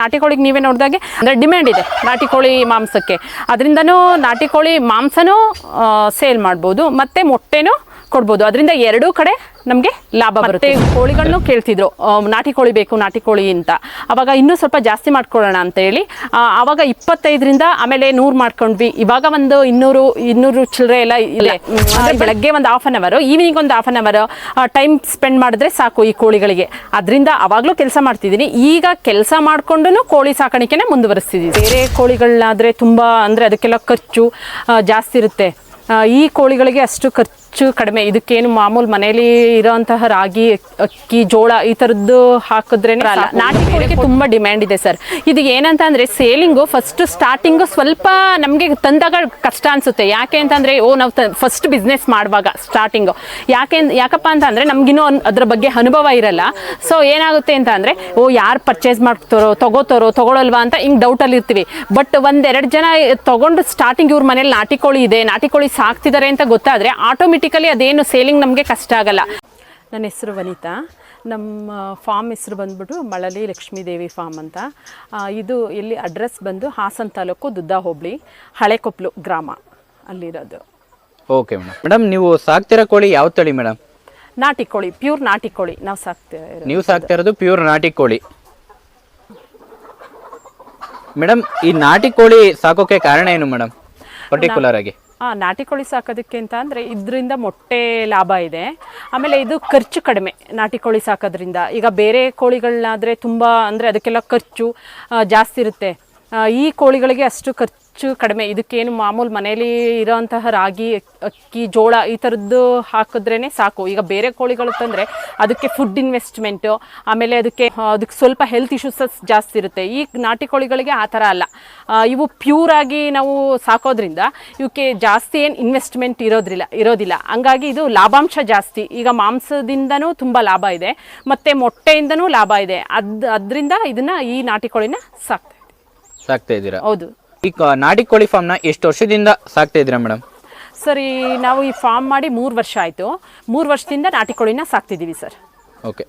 ನಾಟಿ ಕೋಳಿಗೆ ನೀವೇ ನೋಡಿದಾಗೆ ಅಂದರೆ ಡಿಮ್ಯಾಂಡ್ ಇದೆ ನಾಟಿ ಕೋಳಿ ಮಾಂಸಕ್ಕೆ. ಅದರಿಂದನೂ ನಾಟಿ ಕೋಳಿ ಮಾಂಸನೂ ಸೇಲ್ ಮಾಡ್ಬೋದು. ಮತ್ತು ಮೊಟ್ಟೆನೂ ಕೊಡ್ಬೋದು. ಅದರಿಂದ ಎರಡೂ ಕಡೆ ನಮಗೆ ಲಾಭ ಬರುತ್ತೆ. ಕೋಳಿಗಳನ್ನು ಕೇಳ್ತಿದ್ರು ನಾಟಿ ಕೋಳಿ ಬೇಕು ನಾಟಿ ಕೋಳಿ ಅಂತ. ಅವಾಗ ಇನ್ನೂ ಸ್ವಲ್ಪ ಜಾಸ್ತಿ ಮಾಡ್ಕೊಳ್ಳೋಣ ಅಂತ ಹೇಳಿ ಆವಾಗ ಅವಾಗ ಇಪ್ಪತ್ತೈದರಿಂದ ಆಮೇಲೆ ನೂರು ಮಾಡ್ಕೊಂಡ್ವಿ. ಇವಾಗ ಒಂದು ಇನ್ನೂರು ಇನ್ನೂರು ಚಿಲ್ಲರೆ ಎಲ್ಲ ಅಂದ್ರೆ ಬೆಳಗ್ಗೆ ಒಂದು ಹಾಫ್ ಅನ್ ಅವರ್ ಈವ್ನಿಂಗ್ ಒಂದು half an hour time spend ಮಾಡಿದ್ರೆ ಸಾಕು ಈ ಕೋಳಿಗಳಿಗೆ. ಅದರಿಂದ ಅವಾಗಲೂ ಕೆಲಸ ಮಾಡ್ತಿದ್ದೀನಿ. ಈಗ ಕೆಲಸ ಮಾಡಿಕೊಂಡು ಕೋಳಿ ಸಾಕಾಣಿಕೆನೇ ಮುಂದುವರಿಸ್ತಿದ್ದೀನಿ ಬೇರೆ ಕೋಳಿಗಳನ್ನಾದರೆ ತುಂಬ ಅಂದರೆ ಅದಕ್ಕೆಲ್ಲ ಖರ್ಚು ಜಾಸ್ತಿ ಇರುತ್ತೆ. ಈ ಕೋಳಿಗಳಿಗೆ ಅಷ್ಟು ಖರ್ಚು ಕಡಿಮೆ. ಇದಕ್ಕೇನು ಮಾಮೂಲು ಮನೇಲಿ ಇರೋಂತಹ ರಾಗಿ ಅಕ್ಕಿ ಜೋಳ ಈ ಥರದ್ದು ಹಾಕಿದ್ರೆ ನಾಟಿ ಕೋಳಿಗೆ ತುಂಬ ಡಿಮ್ಯಾಂಡ್ ಇದೆ ಸರ್. ಇದು ಏನಂತ ಅಂದರೆ ಸೇಲಿಂಗು ಫಸ್ಟ್ ಸ್ಟಾರ್ಟಿಂಗು ಸ್ವಲ್ಪ ನಮಗೆ ತಂದಾಗ ಕಷ್ಟ ಅನಿಸುತ್ತೆ. ಯಾಕೆ ಅಂತಂದರೆ ಓ ನಾವು ಫಸ್ಟ್ ಬಿಸ್ನೆಸ್ ಮಾಡುವಾಗ ಸ್ಟಾರ್ಟಿಂಗು ಯಾಕೆ ಯಾಕಪ್ಪ ಅಂತ ಅಂದರೆ ನಮಗಿನ್ನೂ ಅದ್ರ ಬಗ್ಗೆ ಅನುಭವ ಇರಲ್ಲ. ಸೊ ಏನಾಗುತ್ತೆ ಅಂತ ಅಂದರೆ ಓ ಯಾರು ಪರ್ಚೇಸ್ ಮಾಡ್ತಾರೋ ತಗೋತಾರೋ ತಗೊಳಲ್ವಾ ಅಂತ ಹಿಂಗೆ ಡೌಟಲ್ಲಿ ಇರ್ತೀವಿ. ಬಟ್ ಒಂದೆರಡು ಜನ ತಗೊಂಡು ಸ್ಟಾರ್ಟಿಂಗ್ ಇವ್ರ ಮನೇಲಿ ನಾಟಿ ಕೋಳಿ ಇದೆ ನಾಟಿ ಕೋಳಿ ಸಾಕ್ತಿದ್ದಾರೆ ಅಂತ ಗೊತ್ತಾದರೆ ಆಟೋಮೆಟಿಕಲಿ ಅದೇನು ಸೇಲಿಂಗ್ ನಮಗೆ ಕಷ್ಟ ಆಗಲ್ಲ. ನನ್ನ ಹೆಸರು ವನಿತಾ. ನಮ್ಮ ಫಾರ್ಮ್ ಹೆಸರು ಬಂದ್ಬಿಟ್ಟು ಮಳಲಿ ಲಕ್ಷ್ಮೀದೇವಿ ಫಾರ್ಮ್ ಅಂತ. ಇದು ಇಲ್ಲಿ ಅಡ್ರೆಸ್ ಬಂದು ಹಾಸನ್ ತಾಲೂಕು ದುದ್ದ ಹೋಬಳಿ ಹಳೆಕೊಪ್ಲು ಗ್ರಾಮ ಅಲ್ಲಿರೋದು. ಓಕೆ ಮೇಡಮ್ ಮೇಡಮ್ ನೀವು ಸಾಕ್ತಿರೋ ಕೋಳಿ ಯಾವ ತಳಿ ಮೇಡಮ್ ನಾಟಿ ಕೋಳಿ ಪ್ಯೂರ್ ನಾಟಿ ಕೋಳಿ ನಾವು ಸಾಕ್ತೇವೆ ನೀವು ಸಾಕ್ತಾ ಇರೋದು ಪ್ಯೂರ್ ನಾಟಿ ಕೋಳಿ. ಮೇಡಮ್ ಈ ನಾಟಿ ಕೋಳಿ ಸಾಕೋಕೆ ಕಾರಣ ಏನು ಮೇಡಮ್ ಪರ್ಟಿಕ್ಯುಲರ್ ಆಗಿ. ನಾಟಿ ಕೋಳಿ ಸಾಕೋದಕ್ಕೆ ಅಂತ ಅಂದರೆ ಇದರಿಂದ ಮೊಟ್ಟೆ ಲಾಭ ಇದೆ. ಆಮೇಲೆ ಇದು ಖರ್ಚು ಕಡಿಮೆ ನಾಟಿ ಕೋಳಿ ಸಾಕೋದ್ರಿಂದ. ಈಗ ಬೇರೆ ಕೋಳಿಗಳನ್ನಾದರೆ ತುಂಬ ಅಂದರೆ ಅದಕ್ಕೆಲ್ಲ ಖರ್ಚು ಜಾಸ್ತಿ ಇರುತ್ತೆ. ಈ ಕೋಳಿಗಳಿಗೆ ಅಷ್ಟು ಖರ್ಚು ಕಡಿಮೆ. ಇದಕ್ಕೇನು ಮಾಮೂಲು ಮನೇಲಿ ಇರೋವಂತಹ ರಾಗಿ ಅಕ್ಕಿ ಜೋಳ ಈ ಥರದ್ದು ಹಾಕಿದ್ರೇ ಸಾಕು. ಈಗ ಬೇರೆ ಕೋಳಿಗಳು ತಂದರೆ ಅದಕ್ಕೆ ಫುಡ್ ಇನ್ವೆಸ್ಟ್ಮೆಂಟು ಆಮೇಲೆ ಅದಕ್ಕೆ ಅದಕ್ಕೆ ಸ್ವಲ್ಪ ಹೆಲ್ತ್ ಇಶ್ಯೂಸಸ್ ಜಾಸ್ತಿ ಇರುತ್ತೆ. ಈ ನಾಟಿ ಕೋಳಿಗಳಿಗೆ ಆ ಥರ ಅಲ್ಲ. ಇವು ಪ್ಯೂರ್ ಆಗಿ ನಾವು ಸಾಕೋದ್ರಿಂದ ಇವಕ್ಕೆ ಜಾಸ್ತಿ ಏನು ಇನ್ವೆಸ್ಟ್ಮೆಂಟ್ ಇರೋದ್ರಿಲ್ಲ ಇರೋದಿಲ್ಲ. ಹಂಗಾಗಿ ಇದು ಲಾಭಾಂಶ ಜಾಸ್ತಿ. ಈಗ ಮಾಂಸದಿಂದನೂ ತುಂಬ ಲಾಭ ಇದೆ. ಮತ್ತು ಮೊಟ್ಟೆಯಿಂದನೂ ಲಾಭ ಇದೆ. ಅದು ಅದರಿಂದ ಇದನ್ನು ಈ ನಾಟಿ ಕೋಳಿನ ಸಾಕ್ತಾ ಸಾಕ್ತಾ ಇದ್ದೀರಾ? ಹೌದು. ಈ ನಾಡಿ ನಾಟಿ ಕೋಳಿ ಫಾರ್ಮ್ನ ಎಷ್ಟು ವರ್ಷದಿಂದ ಸಾಕ್ತಾ ಇದ್ದೀರಾ ಮೇಡಮ್ ಸರಿ ನಾವು ಈ ಫಾರ್ಮ್ ಮಾಡಿ ಮೂರು ವರ್ಷ ಆಯಿತು. ಮೂರು ವರ್ಷದಿಂದ ನಾಟಿ ಕೋಳಿನ ಸಾಕ್ತಿದ್ದೀವಿ ಸರ್. ಓಕೆ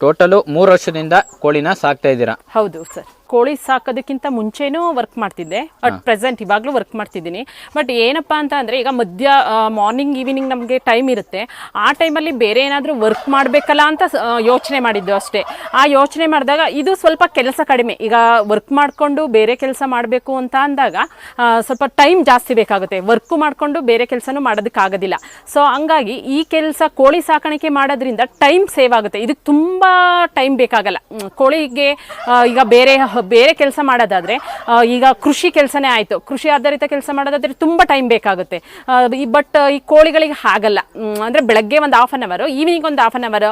ಟೋಟಲು ಮೂರು ವರ್ಷದಿಂದ ಕೋಳಿನ ಸಾಕ್ತಾ ಇದ್ದೀರಾ? ಹೌದು ಸರ್. ಕೋಳಿ ಸಾಕೋದಕ್ಕಿಂತ ಮುಂಚೆನೂ ವರ್ಕ್ ಮಾಡ್ತಿದ್ದೆ. ಅಟ್ ಪ್ರೆಸೆಂಟ್ ಇವಾಗಲೂ ವರ್ಕ್ ಮಾಡ್ತಿದ್ದೀನಿ. ಬಟ್ ಏನಪ್ಪ ಅಂತ ಅಂದರೆ ಈಗ ಮಧ್ಯ ಮಾರ್ನಿಂಗ್ ಈವ್ನಿಂಗ್ ನಮಗೆ ಟೈಮ್ ಇರುತ್ತೆ. ಆ ಟೈಮಲ್ಲಿ ಬೇರೆ ಏನಾದರೂ ವರ್ಕ್ ಮಾಡಬೇಕಲ್ಲ ಅಂತ ಯೋಚನೆ ಮಾಡಿದ್ದು ಅಷ್ಟೇ. ಆ ಯೋಚನೆ ಮಾಡಿದಾಗ ಇದು ಸ್ವಲ್ಪ ಕೆಲಸ ಕಡಿಮೆ. ಈಗ ವರ್ಕ್ ಮಾಡಿಕೊಂಡು ಬೇರೆ ಕೆಲಸ ಮಾಡಬೇಕು ಅಂತ ಅಂದಾಗ ಸ್ವಲ್ಪ ಟೈಮ್ ಜಾಸ್ತಿ ಬೇಕಾಗುತ್ತೆ. ವರ್ಕು ಮಾಡಿಕೊಂಡು ಬೇರೆ ಕೆಲಸನೂ ಮಾಡೋದಕ್ಕಾಗೋದಿಲ್ಲ. ಸೊ ಹಂಗಾಗಿ ಈ ಕೆಲಸ ಕೋಳಿ ಸಾಕಾಣಿಕೆ ಮಾಡೋದ್ರಿಂದ ಟೈಮ್ ಸೇವ್ ಆಗುತ್ತೆ. ಇದಕ್ಕೆ ತುಂಬ ಟೈಮ್ ಬೇಕಾಗಲ್ಲ. ಕೋಳಿಗೆ ಈಗ ಬೇರೆ ಬೇರೆ ಕೆಲಸ ಮಾಡೋದಾದರೆ ಈಗ ಕೃಷಿ ಕೆಲಸನೇ ಆಯಿತು. ಕೃಷಿ ಆಧಾರಿತ ಕೆಲಸ ಮಾಡೋದಾದರೆ ತುಂಬ ಟೈಮ್ ಬೇಕಾಗುತ್ತೆ. ಈ ಬಟ್ ಈ ಕೋಳಿಗಳಿಗೆ ಹಾಗಲ್ಲ. ಅಂದರೆ ಬೆಳಗ್ಗೆ ಒಂದು ಹಾಫ್ ಆನ್ ಅವರು ಈವ್ನಿಂಗ್ ಒಂದು half an hour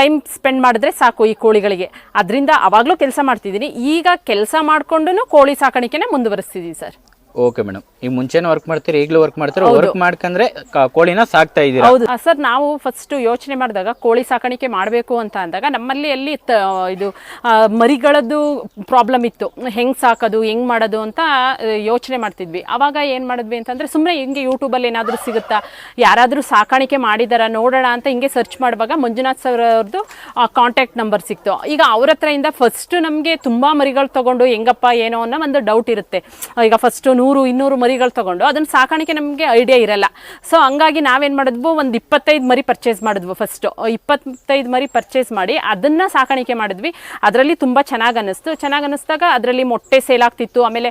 time spend ಮಾಡಿದ್ರೆ ಸಾಕು ಈ ಕೋಳಿಗಳಿಗೆ. ಅದರಿಂದ ಆವಾಗಲೂ ಕೆಲಸ ಮಾಡ್ತಿದ್ದೀನಿ. ಈಗ ಕೆಲಸ ಮಾಡಿಕೊಂಡು ಕೋಳಿ ಸಾಕಾಣಿಕೆನೇ ಮುಂದುವರಿಸ್ತಿದ್ದೀನಿ ಸರ್. ಓಕೆ ಮೇಡಮ್ ಈಗ ಮುಂಚೆನೂ ವರ್ಕ್ ಮಾಡ್ತೀರಿ ಈಗಲೂ ವರ್ಕ್ ಮಾಡ್ತೀರಾ? ವರ್ಕ್ ಮಾಡ್ಕಂದ್ರೆ ಕ- ಕೋಳಿನ ಸಾಕ್ತಾ ಇದ್ದೀರಾ? ಹೌದು. ಸರ್ ನಾವು ಫಸ್ಟ್ ಯೋಚನೆ ಮಾಡಿದಾಗ ಕೋಳಿ ಸಾಕಾಣಿಕೆ ಮಾಡಬೇಕು ಅಂತ ಅಂದಾಗ ನಮ್ಮಲ್ಲಿ ಅಲ್ಲಿ ತ- ಇದು ಆ, ಮರಿಗಳದ್ದು ಪ್ರಾಬ್ಲಮ್ ಇತ್ತು. ಹೆಂಗ್ ಸಾಕೋದು ಹೆಂಗ್ ಮಾಡೋದು ಅಂತ ಯೋಚನೆ ಮಾಡ್ತಿದ್ವಿ. ಅವಾಗ ಏನು ಮಾಡಿದ್ವಿ ಅಂತಂದ್ರೆ ಸುಮ್ಮನೆ ಹಿಂಗೆ ಯೂಟ್ಯೂಬಲ್ಲಿ ಏನಾದರೂ ಸಿಗುತ್ತಾ ಯಾರಾದರೂ ಸಾಕಾಣಿಕೆ ಮಾಡಿದಾರ ನೋಡೋಣ ಅಂತ ಹಿಂಗೆ ಸರ್ಚ್ ಮಾಡುವಾಗ ಮಂಜುನಾಥ್ ಸರ್ ಅವ್ರದ್ದು ಕಾಂಟ್ಯಾಕ್ಟ್ ನಂಬರ್ ಸಿಕ್ತು. ಈಗ ಅವ್ರ ಹತ್ರದಿಂದ ಫಸ್ಟ್ ನಮಗೆ ತುಂಬಾ ಮರಿಗಳು ತಗೊಂಡು ಹೆಂಗಪ್ಪ ಏನೋ ಅನ್ನೋ ಒಂದು ಡೌಟ್ ಇರುತ್ತೆ. ಈಗ ಫಸ್ಟು ನೂರು, ಇನ್ನೂರು ಮರಿಗಳು ತಗೊಂಡು ಅದನ್ನ ಸಾಕಾಣಿಕೆ ನಮಗೆ ಐಡಿಯಾ ಇರಲ್ಲ. ಸೊ ಹಂಗಾಗಿ ನಾವೇನು ಮಾಡಿದ್ವು? ಒಂದು ಇಪ್ಪತ್ತೈದು ಮರಿ ಪರ್ಚೇಸ್ ಮಾಡಿದ್ವು ಫಸ್ಟು ಇಪ್ಪತ್ತೈದು ಮರಿ ಪರ್ಚೇಸ್ ಮಾಡಿ ಅದನ್ನು ಸಾಕಾಣಿಕೆ ಮಾಡಿದ್ವಿ. ಅದರಲ್ಲಿ ತುಂಬ ಚೆನ್ನಾಗಿ ಅನ್ನಿಸ್ತು. ಚೆನ್ನಾಗಿ ಅನ್ನಿಸ್ದಾಗ ಅದರಲ್ಲಿ ಮೊಟ್ಟೆ ಸೇಲ್ ಆಗ್ತಿತ್ತು. ಆಮೇಲೆ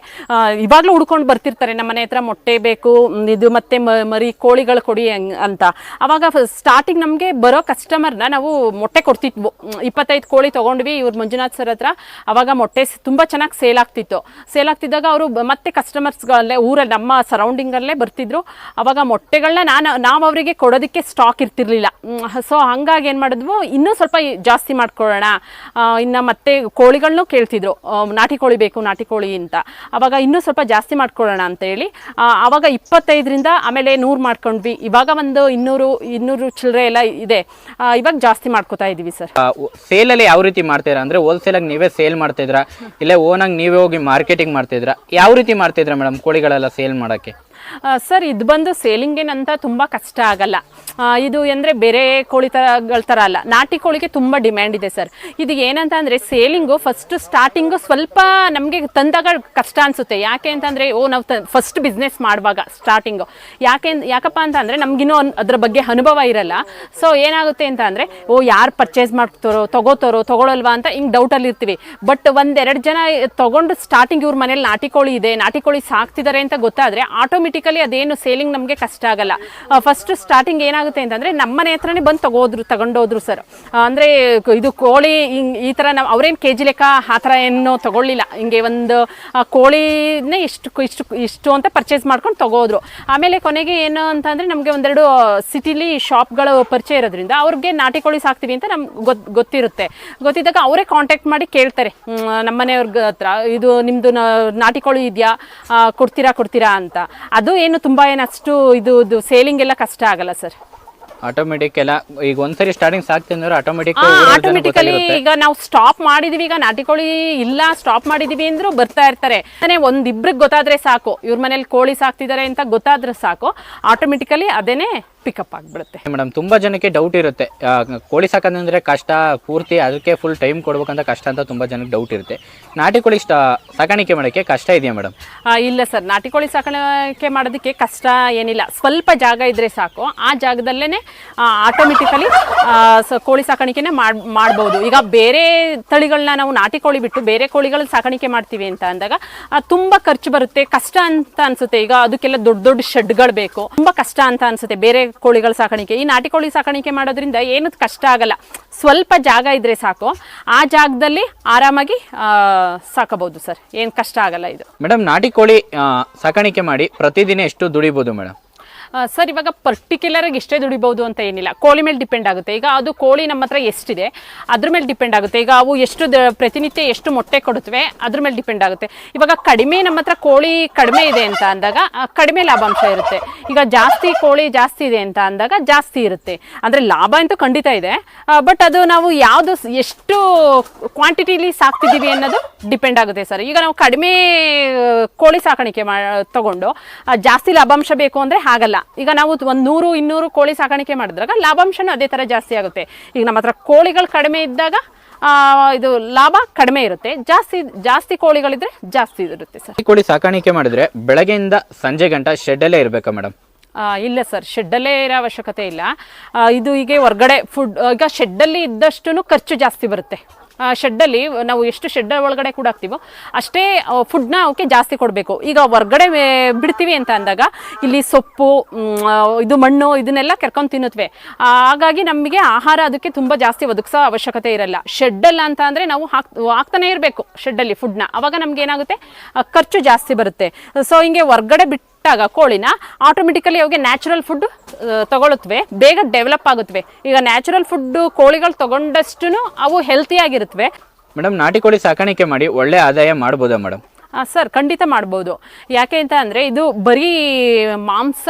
ಇವಾಗಲೂ ಹುಡ್ಕೊಂಡು ಬರ್ತಿರ್ತಾರೆ. ನಮ್ಮ ಮನೆ ಹತ್ರ ಮೊಟ್ಟೆ ಬೇಕು, ಇದು ಮತ್ತೆ ಮರಿ ಕೋಳಿಗಳು ಕೊಡಿ ಅಂತ. ಅವಾಗ ಸ್ಟಾರ್ಟಿಂಗ್ ನಮಗೆ ಬರೋ ಕಸ್ಟಮರ್ನ ನಾವು ಮೊಟ್ಟೆ ಕೊಡ್ತಿದ್ವು. ಇಪ್ಪತ್ತೈದು ಕೋಳಿ ತೊಗೊಂಡ್ವಿ ಇವ್ರು ಮಂಜುನಾಥ್ ಸರ್ ಹತ್ರ. ಅವಾಗ ಮೊಟ್ಟೆ ತುಂಬ ಚೆನ್ನಾಗಿ ಸೇಲ್ ಆಗ್ತಿತ್ತು. ಸೇಲ್ ಆಗ್ತಿದ್ದಾಗ ಅವರು ಮತ್ತೆ ಕಸ್ಟಮರ್ಸ್ಗಳಲ್ಲೇ ಊರಲ್ಲಿ ನಮ್ಮ ಸರೌಂಡಿಂಗಲ್ಲೇ ಬರ್ತಿದ್ರು. ಅವಾಗ ಮೊಟ್ಟೆಗಳನ್ನ ನಾನು ನಾವು ಅವರಿಗೆ ಕೊಡೋದಕ್ಕೆ ಸ್ಟಾಕ್ ಇರ್ತಿರ್ಲಿಲ್ಲ. ಸೊ ಹಂಗಾಗಿ ಏನು ಮಾಡಿದ್ವು ಇನ್ನೂ ಸ್ವಲ್ಪ ಜಾಸ್ತಿ ಮಾಡ್ಕೊಳ್ಳೋಣ. ಇನ್ನು ಮತ್ತೆ ಕೋಳಿಗಳನ್ನೂ ಕೇಳ್ತಿದ್ರು. ನಾಟಿ ಕೋಳಿ ಬೇಕು ನಾಟಿ ಕೋಳಿ ಅಂತ. ಅವಾಗ ಇನ್ನೂ ಸ್ವಲ್ಪ ಜಾಸ್ತಿ ಮಾಡ್ಕೊಳ್ಳೋಣ ಅಂತ ಹೇಳಿ. ಆ, ಅವಾಗ ಇಪ್ಪತ್ತೈದರಿಂದ ಆಮೇಲೆ ನೂರು ಮಾಡ್ಕೊಂಡ್ವಿ. ಇವಾಗ ಒಂದು ಇನ್ನೂರು ಇನ್ನೂರು ಚಿಲ್ಲರೆ ಎಲ್ಲ ಇದೆ. ಇವಾಗ ಜಾಸ್ತಿ ಮಾಡ್ಕೋತಾ ಇದ್ದೀವಿ ಸರ್. ಸೇಲಲ್ಲಿ ಯಾವ ರೀತಿ ಮಾಡ್ತೀರಾ ಅಂದ್ರೆ ಹೋಲ್ಸೇಲಾಗಿ ನೀವೇ ಸೇಲ್ ಮಾಡ್ತಿದ್ರಾ ಇಲ್ಲೇ ಓನಾಗಿ ನೀವೇ ಹೋಗಿ ಮಾರ್ಕೆಟಿಂಗ್ ಮಾಡ್ತಿದ್ರಾ ಯಾವ ರೀತಿ ಮಾಡ್ತಿದ್ರಾ ಮೇಡಮ್ ಕೋಳಿಗಳೆಲ್ಲ ಸೇಲ್ ಮಾಡಕ್ಕೆ. ಸರ್, ಇದು ಬಂದು ಸೇಲಿಂಗ್ ಏನಂತ ತುಂಬ ಕಷ್ಟ ಆಗಲ್ಲ. ಇದು ಅಂದರೆ ಬೇರೆ ಕೋಳಿ ಥರಗಳ ಥರ ಅಲ್ಲ. ನಾಟಿ ಕೋಳಿಗೆ ತುಂಬ ಡಿಮ್ಯಾಂಡ್ ಇದೆ, ಸರ್. ಇದು ಏನಂತ ಅಂದರೆ ಸೇಲಿಂಗು ಫಸ್ಟ್ ಸ್ಟಾರ್ಟಿಂಗು ಸ್ವಲ್ಪ ನಮಗೆ ತಂದಾಗ ಕಷ್ಟ ಅನಿಸುತ್ತೆ. ಯಾಕೆ ಅಂತಂದರೆ, ಓ, ನಾವು ತ ಫಸ್ಟ್ ಬಿಸ್ನೆಸ್ ಮಾಡುವಾಗ ಸ್ಟಾರ್ಟಿಂಗು ಯಾಕೆ ಯಾಕಪ್ಪ ಅಂತ ಅಂದರೆ ನಮಗಿನ್ನೂ ಅದ್ರ ಬಗ್ಗೆ ಅನುಭವ ಇರಲ್ಲ. ಸೊ ಏನಾಗುತ್ತೆ ಅಂತ ಅಂದರೆ, ಓ, ಯಾರು ಪರ್ಚೇಸ್ ಮಾಡ್ತಾರೋ, ತೊಗೋತಾರೋ, ತೊಗೊಳಲ್ವಾ ಅಂತ ಹಿಂಗೆ ಡೌಟಲ್ಲಿ ಇರ್ತೀವಿ. ಬಟ್ ಒಂದೆರಡು ಜನ ತೊಗೊಂಡು ಸ್ಟಾರ್ಟಿಂಗ್ ಇವ್ರ ಮನೇಲಿ ನಾಟಿ ಕೋಳಿ ಇದೆ, ನಾಟಿ ಕೋಳಿ ಸಾಕ್ತಿದ್ದಾರೆ ಅಂತ ಗೊತ್ತಾದರೆ ಆಟೋಮೆಟಿಕಲಿ ಅದೇನು ಸೇಲಿಂಗ್ ನಮಗೆ ಕಷ್ಟ ಆಗಲ್ಲ. ಫಸ್ಟ್ ಸ್ಟಾರ್ಟಿಂಗ್ ಏನಾಗುತ್ತೆ ಅಂತಂದರೆ ನಮ್ಮನೆ ಹತ್ರನೇ ಬಂದು ತಗೋದ್ರು, ತಗೊಂಡೋದ್ರು ಸರ್ ಅಂದರೆ ಇದು ಕೋಳಿ ಈ ಥರ ನಾವು ಅವ್ರೇನು ಕೆ ಜಿ ಲೆಕ್ಕ ಆ ಥರ ಏನು ತಗೊಳ್ಳಿಲ್ಲ. ಹಿಂಗೆ ಒಂದು ಕೋಳಿನೇ ಇಷ್ಟು ಇಷ್ಟು ಇಷ್ಟು ಅಂತ ಪರ್ಚೇಸ್ ಮಾಡ್ಕೊಂಡು ತಗೋದ್ರು. ಆಮೇಲೆ ಕೊನೆಗೆ ಏನು ಅಂತಂದರೆ ನಮಗೆ ಒಂದೆರಡು ಸಿಟಿಲಿ ಶಾಪ್ಗಳು ಪರಿಚಯ ಇರೋದ್ರಿಂದ ಅವ್ರಿಗೆ ನಾಟಿ ಕೋಳಿ ಸಾಕ್ತೀವಿ ಅಂತ ನಮ್ಗೆ ಗೊತ್, ಗೊತ್ತಿರುತ್ತೆ. ಗೊತ್ತಿದ್ದಾಗ ಅವರೇ ಕಾಂಟ್ಯಾಕ್ಟ್ ಮಾಡಿ ಕೇಳ್ತಾರೆ. ನಮ್ಮ ಮನೆಯವ್ರಿಗೆ ಹತ್ರ, ಇದು ನಿಮ್ಮದು ನಾಟಿ ಕೋಳಿ ಇದೆಯಾ? ಕೊಡ್ತೀರಾ ಕೊಡ್ತೀರಾ? ಅಂತ. ಅದು ಏನು ತುಂಬ ಏನು ಅಷ್ಟು ಇದು ಇದು ಸೇಲಿಂಗ್ ಎಲ್ಲ ಕಷ್ಟ ಆಗಲ್ಲ ಸರ್ ಆಟೋಮೆಟಿಕ್ ಎಲ್ಲ ಈಗ ಒಂದ್ಸರಿ ಸ್ಟಾರ್ಟಿಂಗ್ ಸಾಕ್ತೀನಿ ಅಂದ್ರೆ ಆಟೋಮೆಟಿಕ್ ಆಟೋಮೆಟಿಕಲಿ ಈಗ ನಾವು ಸ್ಟಾಪ್ ಮಾಡಿದೀವಿ ಈಗ ನಾಟಿ ಕೋಳಿ ಇಲ್ಲ ಸ್ಟಾಪ್ ಮಾಡಿದೀವಿ ಅಂದ್ರು ಬರ್ತಾ ಇರ್ತಾರೆ. ಅಂದ್ರೆ ಒಂದ್ ಇಬ್ರಿಗೆ ಗೊತ್ತಾದ್ರೆ ಸಾಕು. ಇವ್ರ ಮನೇಲಿ ಕೋಳಿ ಸಾಕ್ತಿದ್ದಾರೆ ಅಂತ ಗೊತ್ತಾದ್ರೆ ಸಾಕು. ಆಟೋಮೆಟಿಕಲಿ ಅದೇನೆ ಪಿಕಪ್ ಆಗ್ಬಿಡುತ್ತೆ. ಮೇಡಮ್ ತುಂಬಾ ಜನಕ್ಕೆ ಡೌಟ್ ಇರುತ್ತೆ. ಕೋಳಿ ಸಾಕೋದಂದ್ರೆ ಕಷ್ಟ ಪೂರ್ತಿ ಅದಕ್ಕೆ ಫುಲ್ ಟೈಮ್ ಕೊಡ್ಬೇಕಂತ ಕಷ್ಟ ಅಂತ ತುಂಬಾ ಜನಕ್ಕೆ ಡೌಟ್ ಇರುತ್ತೆ. ನಾಟಿ ಕೋಳಿ ಸ್ಟಾ ಸಾಕಾಣಿಕೆ ಮಾಡೋಕ್ಕೆ ಕಷ್ಟ ಇದೆಯಾ ಮೇಡಮ್? ಇಲ್ಲ ಸರ್. ನಾಟಿ ಕೋಳಿ ಸಾಕಾಣಿಕೆ ಮಾಡೋದಕ್ಕೆ ಕಷ್ಟ ಏನಿಲ್ಲ. ಸ್ವಲ್ಪ ಜಾಗ ಇದ್ರೆ ಸಾಕು. ಆ ಜಾಗದಲ್ಲೇ ಆಟೋಮೆಟಿಕಲಿ ಕೋಳಿ ಸಾಕಾಣಿಕೆನೇ ಮಾಡಿ ಮಾಡ್ಬೋದು. ಈಗ ಬೇರೆ ತಳಿಗಳನ್ನ ನಾವು ನಾಟಿ ಕೋಳಿ ಬಿಟ್ಟು ಬೇರೆ ಕೋಳಿಗಳ ಸಾಕಾಣಿಕೆ ಮಾಡ್ತೀವಿ ಅಂತ ಅಂದಾಗ ತುಂಬಾ ಖರ್ಚು ಬರುತ್ತೆ. ಕಷ್ಟ ಅಂತ ಅನ್ಸುತ್ತೆ. ಈಗ ಅದಕ್ಕೆಲ್ಲ ದೊಡ್ಡ ದೊಡ್ಡ ಶೆಡ್ಗಳು ಬೇಕು. ತುಂಬಾ ಕಷ್ಟ ಅಂತ ಅನ್ಸುತ್ತೆ. ಬೇರೆ ಕೋಳಿಗಳ ಸಾಕಾಣಿಕೆ. ಈ ನಾಟಿ ಕೋಳಿ ಸಾಕಾಣಿಕೆ ಮಾಡೋದ್ರಿಂದ ಏನು ಕಷ್ಟ ಆಗಲ್ಲ. ಸ್ವಲ್ಪ ಜಾಗ ಇದ್ರೆ ಸಾಕು. ಆ ಜಾಗದಲ್ಲಿ ಆರಾಮಾಗಿ ಸಾಕಬಹುದು ಸರ್. ಏನು ಕಷ್ಟ ಆಗಲ್ಲ ಇದು. ಮೇಡಮ್ ನಾಟಿ ಕೋಳಿ ಸಾಕಾಣಿಕೆ ಮಾಡಿ ಪ್ರತಿದಿನ ಎಷ್ಟು ದುಡಿಬೋದು ಮೇಡಮ್ ಸರ್, ಇವಾಗ ಪರ್ಟಿಕ್ಯುಲರ್ ಆಗಿ ಇಷ್ಟೇ ದುಡಿಬಹುದು ಅಂತ ಏನಿಲ್ಲ. ಕೋಳಿ ಮೇಲೆ ಡಿಪೆಂಡ್ ಆಗುತ್ತೆ. ಈಗ ಅದು ಕೋಳಿ ನಮ್ಮ ಹತ್ರ ಎಷ್ಟಿದೆ, ಅದ್ರ ಮೇಲೆ ಡಿಪೆಂಡ್ ಆಗುತ್ತೆ. ಈಗ ಅವು ಎಷ್ಟು ಪ್ರತಿನಿತ್ಯ ಎಷ್ಟು ಮೊಟ್ಟೆ ಕೊಡುತ್ತವೆ, ಅದ್ರ ಮೇಲೆ ಡಿಪೆಂಡ್ ಆಗುತ್ತೆ. ಇವಾಗ ಕಡಿಮೆ ನಮ್ಮ ಹತ್ರ ಕೋಳಿ ಕಡಿಮೆ ಇದೆ ಅಂತ ಅಂದಾಗ ಕಡಿಮೆ ಲಾಭಾಂಶ ಇರುತ್ತೆ. ಈಗ ಜಾಸ್ತಿ ಕೋಳಿ ಜಾಸ್ತಿ ಇದೆ ಅಂತ ಅಂದಾಗ ಜಾಸ್ತಿ ಇರುತ್ತೆ. ಅಂದರೆ ಲಾಭ ಅಂತೂ ಖಂಡಿತ ಇದೆ ಬಟ್ ಅದು ನಾವು ಯಾವುದು ಎಷ್ಟು ಕ್ವಾಂಟಿಟಿಲಿ ಸಾಕ್ತಿದ್ದೀವಿ ಅನ್ನೋದು ಡಿಪೆಂಡ್ ಆಗುತ್ತೆ ಸರ್. ಈಗ ನಾವು ಕಡಿಮೆ ಕೋಳಿ ಸಾಕಾಣಿಕೆ ಮಾ, ತಗೊಂಡು ಜಾಸ್ತಿ ಲಾಭಾಂಶ ಬೇಕು ಅಂದರೆ ಹಾಗಲ್ಲ. ಈಗ ನಾವು ಒಂದು ನೂರು ಇನ್ನೂರು ಕೋಳಿ ಸಾಕಾಣಿಕೆ ಮಾಡಿದ್ರಾಗ ಲಾಭಾಂಶನೂ ಅದೇ ಥರ ಜಾಸ್ತಿ ಆಗುತ್ತೆ. ಈಗ ನಮ್ಮ ಹತ್ರ ಕೋಳಿಗಳು ಕಡಿಮೆ ಇದ್ದಾಗ ಇದು ಲಾಭ ಕಡಿಮೆ ಇರುತ್ತೆ. ಜಾಸ್ತಿ ಜಾಸ್ತಿ ಕೋಳಿಗಳಿದ್ರೆ ಜಾಸ್ತಿ ಇರುತ್ತೆ ಸರ್. ಕೋಳಿ ಸಾಕಾಣಿಕೆ ಮಾಡಿದ್ರೆ ಬೆಳಗ್ಗೆಯಿಂದ ಸಂಜೆ ಗಂಟ ಶೆಡ್ಡಲ್ಲೇ ಇರಬೇಕಾ ಮೇಡಮ್? ಇಲ್ಲ ಸರ್ ಶೆಡ್ಡಲ್ಲೇ ಇರೋ ಅವಶ್ಯಕತೆ ಇಲ್ಲ. ಇದು ಹೀಗೆ ಹೊರ್ಗಡೆ ಫುಡ್ ಈಗ ಶೆಡ್ಡಲ್ಲಿ ಇದ್ದಷ್ಟು ಖರ್ಚು ಜಾಸ್ತಿ ಬರುತ್ತೆ. ಶೆಡ್ಡಲ್ಲಿ ನಾವು ಎಷ್ಟು ಶೆಡ್ ಒಳಗಡೆ ಕೂಡ ಹಾಕ್ತೀವೋ ಅಷ್ಟೇ ಫುಡ್ನ ಅವಕ್ಕೆ ಜಾಸ್ತಿ ಕೊಡಬೇಕು. ಈಗ ಹೊರ್ಗಡೆ ಬಿಡ್ತೀವಿ ಅಂತ ಅಂದಾಗ ಇಲ್ಲಿ ಸೊಪ್ಪು ಇದು ಮಣ್ಣು ಇದನ್ನೆಲ್ಲ ಕೆರ್ಕೊಂಡು ತಿನ್ನುತ್ತವೆ ಹಾಗಾಗಿ ನಮಗೆ ಆಹಾರ ಅದಕ್ಕೆ ತುಂಬ ಜಾಸ್ತಿ ಒದಗಿಸೋ ಅವಶ್ಯಕತೆ ಇರಲ್ಲ. ಶೆಡ್ಡಲ್ಲ ಅಂತ ಅಂದರೆ ನಾವು ಹಾಕ್, ಹಾಕ್ತಾನೆ ಇರಬೇಕು ಶೆಡ್ಡಲ್ಲಿ ಫುಡ್ನ ಅವಾಗ ನಮ್ಗೆ ಏನಾಗುತ್ತೆ? ಖರ್ಚು ಜಾಸ್ತಿ ಬರುತ್ತೆ. ಸೊ ಹಿಂಗೆ ಹೊರ್ಗಡೆ ಬಿಟ್ಟು ಇಟ್ಟಾಗ ಕೋಳಿನ ಆಟೋಮೆಟಿಕಲಿ ಅವಗೆ ನ್ಯಾಚುರಲ್ ಫುಡ್ ತಗೊಳುತ್ತವೆ ಬೇಗ ಡೆವಲಪ್ ಆಗುತ್ತವೆ. ಈಗ ನ್ಯಾಚುರಲ್ ಫುಡ್ ಕೋಳಿಗಳು ತಗೊಂಡಷ್ಟು ಅವು ಹೆಲ್ತಿಯಾಗಿರುತ್ತವೆ ಮೇಡಮ್ ನಾಟಿ ಕೋಳಿ ಸಾಕಾಣಿಕೆ ಮಾಡಿ ಒಳ್ಳೆ ಆದಾಯ ಮಾಡ್ಬೋದಾ ಮೇಡಮ್? ಸರ್ ಖಂಡಿತ ಮಾಡ್ಬೋದು. ಯಾಕೆ ಅಂತ ಅಂದರೆ ಇದು ಬರೀ ಮಾಂಸ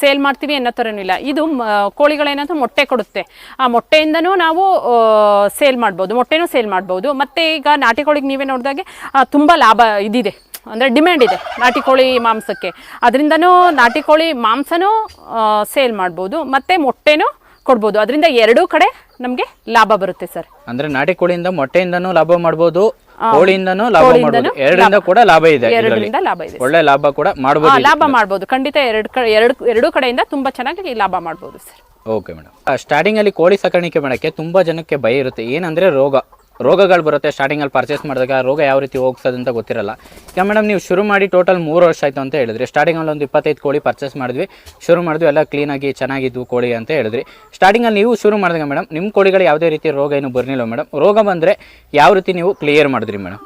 ಸೇಲ್ ಮಾಡ್ತೀವಿ ಅನ್ನೋ ಥರನೂ ಇಲ್ಲ. ಇದು ಕೋಳಿಗಳೇನಂತ ಮೊಟ್ಟೆ ಕೊಡುತ್ತೆ. ಆ ಮೊಟ್ಟೆಯಿಂದನೂ ನಾವು ಸೇಲ್ ಮಾಡ್ಬೋದು ಮೊಟ್ಟೆನೂ ಸೇಲ್ ಮಾಡ್ಬೋದು. ಮತ್ತು ಈಗ ನಾಟಿ ಕೋಳಿಗೆ ನೀವೇ ನೋಡಿದಾಗೆ ತುಂಬ ಲಾಭ ಇದಿದೆ. ಅಂದರೆ ಡಿಮ್ಯಾಂಡ್ ಇದೆ ನಾಟಿ ಕೋಳಿ ಮಾಂಸಕ್ಕೆ. ಅದರಿಂದನೂ ನಾಟಿ ಕೋಳಿ ಮಾಂಸನೂ ಸೇಲ್ ಮಾಡ್ಬೋದು ಮತ್ತು ಮೊಟ್ಟೆನೂ ಕೊಡ್ಬೋದು. ಅದರಿಂದ ಎರಡೂ ಕಡೆ ನಮಗೆ ಲಾಭ ಬರುತ್ತೆ ಸರ್. ಅಂದ್ರೆ ನಾಟಿ ಕೋಳಿಯಿಂದ ಮೊಟ್ಟೆಯಿಂದನೂ ಲಾಭ ಮಾಡ್ಬೋದು ಕೋಳಿಯಿಂದನೂ ಲಾಭ ಮಾಡ್ಬೋದು. ಎರಡರಿಂದ ಕೂಡ ಲಾಭ ಇದೆ ಎರಡರಿಂದ ಲಾಭ ಇದೆ ಒಳ್ಳೆ ಲಾಭ ಕೂಡ ಆ, ಮಾಡ್ಬೋದು ಲಾಭ ಮಾಡ್ಬೋದು. ಖಂಡಿತ ಎರಡು ಕಡೆ ಎರಡು ಎರಡೂ ಕಡೆಯಿಂದ ತುಂಬಾ ಚೆನ್ನಾಗಿ ಲಾಭ ಮಾಡ್ಬೋದು ಸರ್. ಓಕೆ ಮೇಡಮ್ ಸ್ಟಾರ್ಟಿಂಗ್ ಅಲ್ಲಿ ಕೋಳಿ ಸಾಕಾಣಿಕೆ ಮಾಡಕ್ಕೆ ತುಂಬಾ ಜನಕ್ಕೆ ಭಯ ಇರುತ್ತೆ. ಏನಂದ್ರೆ ರೋಗ. ರೋಗಗಳು ಬರುತ್ತೆ ಸ್ಟಾರ್ಟಿಂಗಲ್ಲಿ ಪರ್ಚೇಸ್ ಮಾಡಿದಾಗ ರೋಗ ಯಾವ ರೀತಿ ಹೋಗ್ಸೋದು ಅಂತ ಗೊತ್ತಿರಲ್ಲ. ಈಗ ಮೇಡಮ್ ನೀವು ಶುರು ಮಾಡಿ ಟೋಟಲ್ ಮೂರು ವರ್ಷ ಆಯಿತು ಅಂತ ಹೇಳಿದ್ರಿ. ಸ್ಟಾರ್ಟಿಂಗಲ್ಲಿ ಒಂದು ಇಪ್ಪತ್ತೈದು ಕೋಳಿ ಪರ್ಚೇಸ್ ಮಾಡಿದ್ವಿ. ಶುರು ಮಾಡಿದ್ವಿ, ಎಲ್ಲ ಕ್ಲೀನಾಗಿ ಚೆನ್ನಾಗಿದ್ವು ಕೋಳಿ ಅಂತ ಹೇಳಿದ್ರಿ. ಸ್ಟಾರ್ಟಿಂಗಲ್ಲಿ ನೀವು ಶುರು ಮಾಡಿದಾಗ ಮೇಡಮ್ ನಿಮ್ಮ ಕೋಳಿಗಳು ಯಾವುದೇ ರೀತಿ ರೋಗ ಏನು ಬರಲಿಲ್ಲ ಮೇಡಮ್ ರೋಗ ಬಂದರೆ ಯಾವ ರೀತಿ ನೀವು ಕ್ಲಿಯರ್ ಮಾಡಿದ್ರಿ ಮೇಡಮ್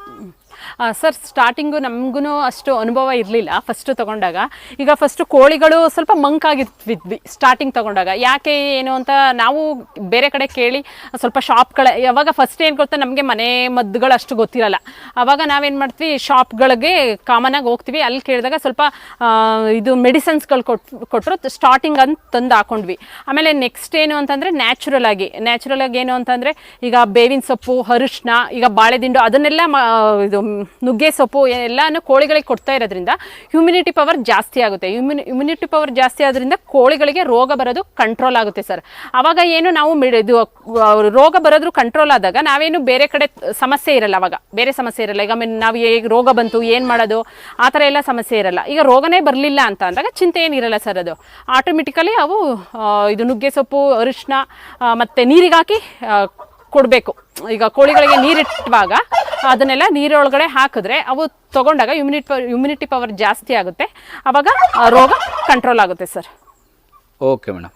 ಸರ್ ಸ್ಟಾರ್ಟಿಂಗು ನಮಗೂ ಅಷ್ಟು ಅನುಭವ ಇರಲಿಲ್ಲ ಫಸ್ಟು ತೊಗೊಂಡಾಗ. ಈಗ ಫಸ್ಟು ಕೋಳಿಗಳು ಸ್ವಲ್ಪ ಮಂಕಾಗಿದ್ವಿ ಸ್ಟಾರ್ಟಿಂಗ್ ತೊಗೊಂಡಾಗ. ಯಾಕೆ ಏನು ಅಂತ ನಾವು ಬೇರೆ ಕಡೆ ಕೇಳಿ ಸ್ವಲ್ಪ ಶಾಪ್ಗಳ ಯಾವಾಗ ಫಸ್ಟ್ ಏನು ಗೊತ್ತಾ ನಮಗೆ ಮನೆ ಮದ್ದುಗಳು ಅಷ್ಟು ಗೊತ್ತಿರಲ್ಲ. ಆವಾಗ ನಾವೇನು ಮಾಡ್ತೀವಿ ಶಾಪ್ಗಳಿಗೆ ಕಾಮನಾಗಿ ಹೋಗ್ತೀವಿ. ಅಲ್ಲಿ ಕೇಳಿದಾಗ ಸ್ವಲ್ಪ ಇದು ಮೆಡಿಸನ್ಸ್ಗಳು ಕೊಟ್ಟು ಕೊಟ್ಟರು ಸ್ಟಾರ್ಟಿಂಗ್ ಅಂತ ತಂದು ಹಾಕೊಂಡ್ವಿ. ಆಮೇಲೆ ನೆಕ್ಸ್ಟ್ ಏನು ಅಂತಂದರೆ ನ್ಯಾಚುರಲ್ ಆಗಿ ನ್ಯಾಚುರಲ್ ಆಗಿ ಏನು ಅಂತಂದರೆ ಈಗ ಬೇವಿನ ಸೊಪ್ಪು ಅರಿಶಿನ ಈಗ ಬಾಳೆದಿಂಡು ಅದನ್ನೆಲ್ಲ ಇದು ನುಗ್ಗೆ ಸೊಪ್ಪು ಎಲ್ಲನೂ ಕೋಳಿಗಳಿಗೆ ಕೊಡ್ತಾ ಇರೋದ್ರಿಂದ ಹ್ಯುಮಿನಿಟಿ ಪವರ್ ಜಾಸ್ತಿ ಆಗುತ್ತೆ. ಹ್ಯುಮಿನಿ ಇಮ್ಯುನಿಟಿ ಪವರ್ ಜಾಸ್ತಿ ಆದ್ರಿಂದ ಕೋಳಿಗಳಿಗೆ ರೋಗ ಬರೋದು ಕಂಟ್ರೋಲ್ ಆಗುತ್ತೆ ಸರ್ ಆವಾಗ ಏನು ನಾವು ಇದು ರೋಗ ಬರೋದ್ರು ಕಂಟ್ರೋಲ್ ಆದಾಗ ನಾವೇನು ಬೇರೆ ಕಡೆ ಸಮಸ್ಯೆ ಇರಲ್ಲ ಅವಾಗ. ಬೇರೆ ಸಮಸ್ಯೆ ಇರಲ್ಲ. ಈಗ ನಾವು ಹೇಗೆ ರೋಗ ಬಂತು, ಏನು ಮಾಡೋದು, ಆ ಥರ ಎಲ್ಲ ಸಮಸ್ಯೆ ಇರಲ್ಲ. ಈಗ ರೋಗನೇ ಬರಲಿಲ್ಲ ಅಂತ ಅಂದಾಗ ಚಿಂತೆ ಏನಿರಲ್ಲ ಸರ್ ಅದು. ಆಟೋಮೆಟಿಕಲಿ ಅವು ಇದು ನುಗ್ಗೆ ಸೊಪ್ಪು ಅರಿಶಿನ ಮತ್ತು ನೀರಿಗೆ ಹಾಕಿ ಕೊಡಬೇಕು. ಈಗ ಕೋಳಿಗಳಿಗೆ ನೀರಿಟ್ಟುವಾಗ ಅದನ್ನೆಲ್ಲ ನೀರೊಳಗಡೆ ಹಾಕಿದ್ರೆ ಅವು ತಗೊಂಡಾಗ ಇಮ್ಯುನಿಟಿ ಇಮ್ಯುನಿಟಿ ಪವರ್ ಜಾಸ್ತಿ ಆಗುತ್ತೆ. ಆವಾಗ ರೋಗ ಕಂಟ್ರೋಲ್ ಆಗುತ್ತೆ ಸರ್ ಓಕೆ ಮೇಡಮ್